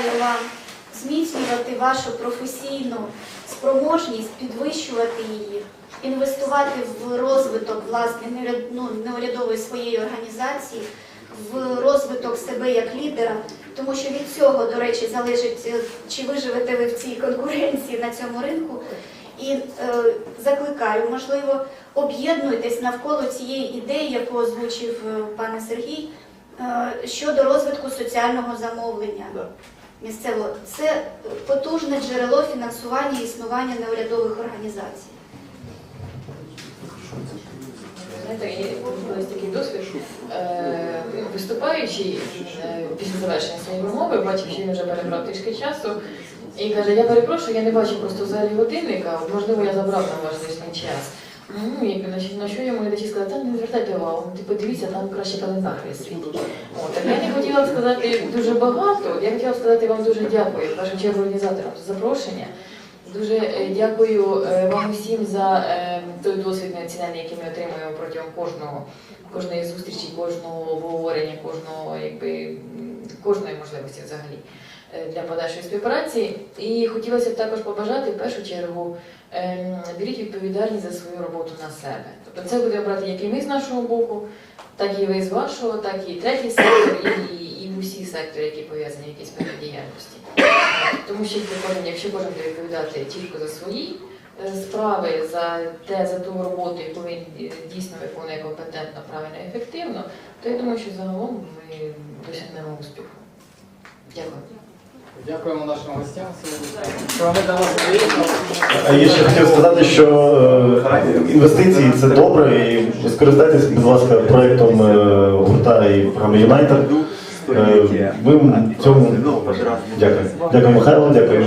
бажаю вам зміцнювати вашу професійну спроможність, підвищувати її, інвестувати в розвиток власне ну, неурядової своєї організації, в розвиток себе як лідера, тому що від цього, до речі, залежить, е, чи виживете ви в цій конкуренції на цьому ринку. І е, закликаю, можливо, об'єднуйтесь навколо цієї ідеї, яку озвучив е, пане Сергій, е, щодо розвитку соціального замовлення місцевого. Це потужне джерело фінансування і існування неурядових організацій. Колись такий досвід. Е, Виступаючий е, після завершення своєї промови, бачив, що він вже перебрав трішки часу. І каже, я перепрошую, я не бачу просто взагалі годинника, можливо, я забрав ваш лишній час. Ну, і на що- йому глядачі сказали, та не звертайте увагу, ти подивіться, там краще календар висить. От, я не хотіла сказати дуже багато, я хотіла сказати вам дуже дякую, в першу чергу організаторам за запрошення. Дуже е, дякую е, вам усім за е, той досвід неоцінений, який ми отримуємо протягом кожного, кожної зустрічі, кожного обговорення, кожного, якби, кожної можливості взагалі для подальшої співпраці. І хотілося б також побажати в першу чергу ем, беріть відповідальність за свою роботу на себе. Тобто це буде брати як і ми з нашого боку, так і ви з вашого, так і третій сектор, і, і, і усі сектори, які пов'язані в якійсь діяльності. Тому що кожен, якщо кожен буде відповідати тільки за свої е, справи, за те, за ту роботу, яку він е, дійсно виконує компетентно, правильно ефективно, то я думаю, що загалом ми досягнемо успіху. Дякую. Дякуємо нашим гостям я ще хотів сказати, що е, інвестиції це добре, і скористайтесь, будь ласка, проєктом е, гурта і програми Юнайтед. Ми в цьому дякую. Дякую, Михайло, дякую